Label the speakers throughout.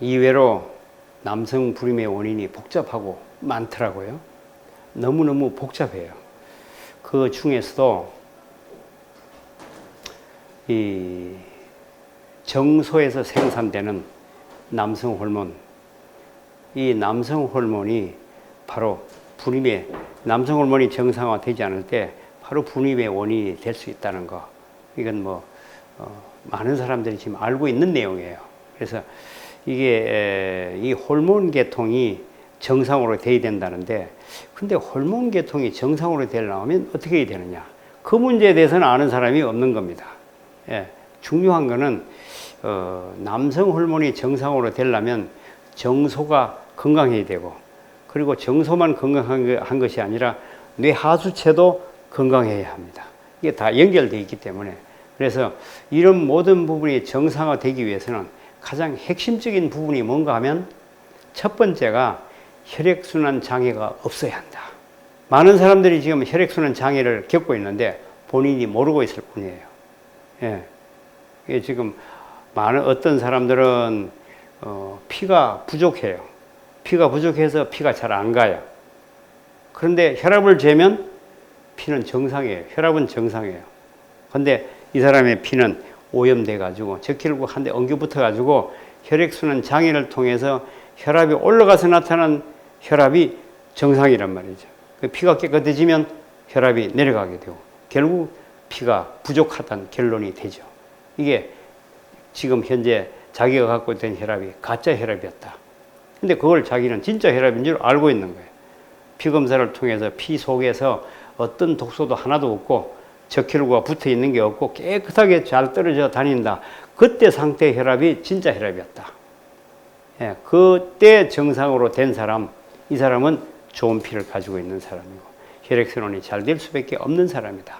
Speaker 1: 이외로 남성 불임의 원인이 복잡하고 많더라고요. 너무너무 복잡해요. 그 중에서도 이 정소에서 생산되는 남성 호르몬, 이 남성 호르몬이 바로 불임의 남성 호르몬이 정상화되지 않을 때 바로 불임의 원인이 될 수 있다는 거. 이건 뭐 어, 많은 사람들이 지금 알고 있는 내용이에요. 그래서 이게 에, 이 호르몬 계통이 정상으로 돼야 된다는데 근데 호르몬 계통이 정상으로 되려면 어떻게 해야 되느냐? 그 문제에 대해서는 아는 사람이 없는 겁니다. 예, 중요한 거는 어, 남성 호르몬이 정상으로 되려면 정소가 건강해야 되고 그리고 정소만 건강한 것이 아니라 뇌 하수체도 건강해야 합니다. 이게 다 연결되어 있기 때문에 그래서 이런 모든 부분이 정상화되기 위해서는 가장 핵심적인 부분이 뭔가 하면 첫 번째가 혈액순환 장애가 없어야 한다. 많은 사람들이 지금 혈액순환 장애를 겪고 있는데 본인이 모르고 있을 뿐이에요. 예. 이게 지금 많은 어떤 사람들은 어, 피가 부족해요. 피가 부족해서 피가 잘 안 가요. 그런데 혈압을 재면 피는 정상이에요. 혈압은 정상이에요. 근데 이 사람의 피는 오염돼 가지고 적혈구 한 대 엉겨 붙어 가지고 혈액순환 장애를 통해서 혈압이 올라가서 나타난 혈압이 정상이란 말이죠. 그 피가 깨끗해지면 혈압이 내려가게 되고 결국 피가 부족하다는 결론이 되죠. 이게 지금 현재 자기가 갖고 있던 혈압이 가짜 혈압이었다. 근데 그걸 자기는 진짜 혈압인 줄 알고 있는 거예요. 피 검사를 통해서 피 속에서 어떤 독소도 하나도 없고 적혈구가 붙어 있는 게 없고 깨끗하게 잘 떨어져 다닌다. 그때 상태 혈압이 진짜 혈압이었다. 예, 그때 정상으로 된 사람, 이 사람은 좋은 피를 가지고 있는 사람이고 혈액순환이 잘 될 수밖에 없는 사람이다.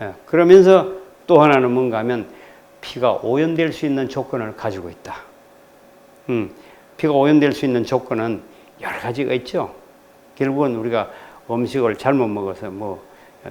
Speaker 1: 예, 그러면서 또 하나는 뭔가 하면 피가 오염될 수 있는 조건을 가지고 있다. 음, 피가 오염될 수 있는 조건은 여러 가지가 있죠. 결국은 우리가 음식을 잘못 먹어서 뭐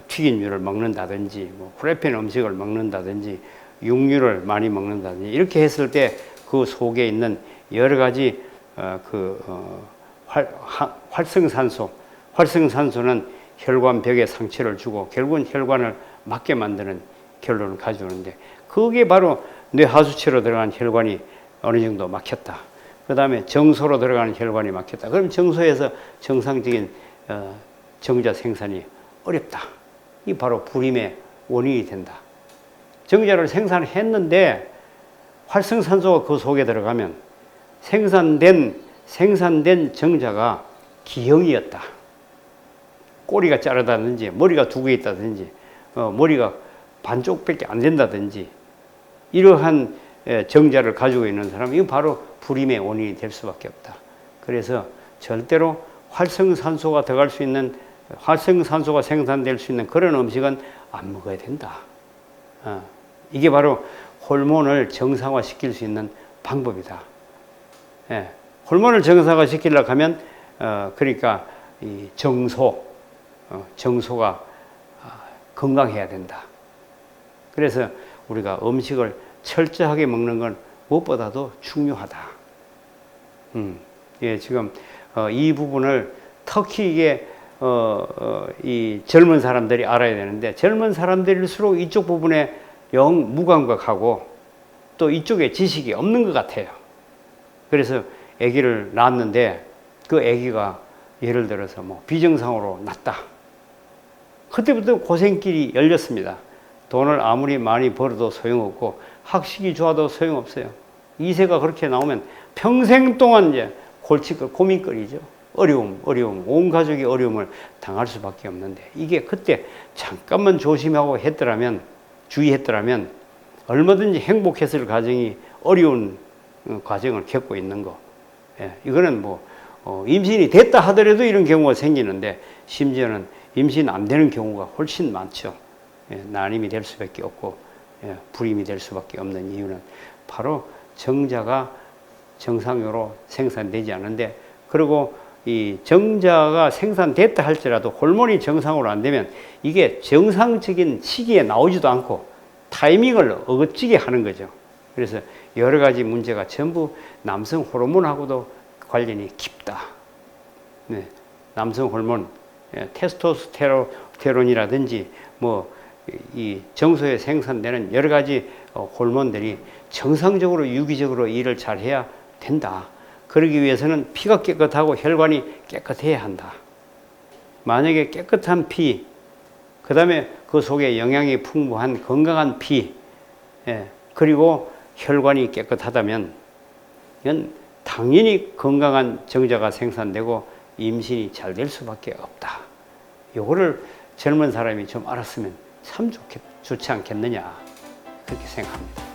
Speaker 1: 튀긴류를 먹는다든지 뭐 프라이팬 음식을 먹는다든지 육류를 많이 먹는다든지 이렇게 했을 때 그 속에 있는 여러 가지 어, 그 어, 활, 하- 활성산소 활성산소는 혈관 벽에 상처를 주고 결국은 혈관을 막게 만드는 결론을 가져오는데 그게 바로 뇌 하수체로 들어간 혈관이 어느 정도 막혔다. 그 다음에 정소로 들어가는 혈관이 막혔다. 그럼 정소에서 정상적인 어, 정자 생산이 어렵다. 이 바로 불임의 원인이 된다. 정자를 생산했는데 활성산소가 그 속에 들어가면 생산된 생산된 정자가 기형이었다. 꼬리가 자르다든지 머리가 두 개 있다든지 어, 머리가 반쪽밖에 안 된다든지 이러한 예, 정자를 가지고 있는 사람은 이건 바로 불임의 원인이 될 수밖에 없다. 그래서 절대로 활성산소가 들어갈 수 있는 활성산소가 생산될 수 있는 그런 음식은 안 먹어야 된다. 어, 이게 바로 호르몬을 정상화 시킬 수 있는 방법이다. 예, 호르몬을 정상화 시키려고 하면 어, 그러니까 이 정소, 어, 정소가 아, 건강해야 된다. 그래서 우리가 음식을 철저하게 먹는 건 무엇보다도 중요하다. 음, 예, 지금 어, 이 부분을 특히 이게 어, 어, 이 젊은 사람들이 알아야 되는데 젊은 사람들일수록 이쪽 부분에 영 무감각하고 또 이쪽에 지식이 없는 것 같아요. 그래서 아기를 낳았는데 그 아기가 예를 들어서 뭐 비정상으로 났다. 그때부터 고생길이 열렸습니다. 돈을 아무리 많이 벌어도 소용없고 학식이 좋아도 소용없어요. 이세가 그렇게 나오면 평생 동안 이제 골칫거리, 고민거리죠. 어려움, 어려움, 온 가족이 어려움을 당할 수밖에 없는데 이게 그때 잠깐만 조심하고 했더라면 주의했더라면 얼마든지 행복했을 가정이 어려운 어, 과정을 겪고 있는 거. 예, 이거는 뭐 어, 임신이 됐다 하더라도 이런 경우가 생기는데 심지어는 임신 안 되는 경우가 훨씬 많죠. 예, 난임이 될 수밖에 없고 예, 불임이 될 수밖에 없는 이유는 바로 정자가 정상적으로 생산되지 않는데 그리고 이 정자가 생산됐다 할지라도 호르몬이 정상으로 안 되면 이게 정상적인 시기에 나오지도 않고 타이밍을 어긋지게 하는 거죠. 그래서 여러 가지 문제가 전부 남성 호르몬하고도 관련이 깊다. 네, 남성 호르몬, 예, 테스토스테론이라든지 뭐 이 정소에 생산되는 여러 가지 어, 호르몬들이 정상적으로 유기적으로 일을 잘 해야 된다. 그러기 위해서는 피가 깨끗하고 혈관이 깨끗해야 한다. 만약에 깨끗한 피, 그 다음에 그 속에 영양이 풍부한 건강한 피, 예, 그리고 혈관이 깨끗하다면 이건 당연히 건강한 정자가 생산되고 임신이 잘 될 수밖에 없다. 요거를 젊은 사람이 좀 알았으면 참 좋겠, 좋지 않겠느냐 그렇게 생각합니다.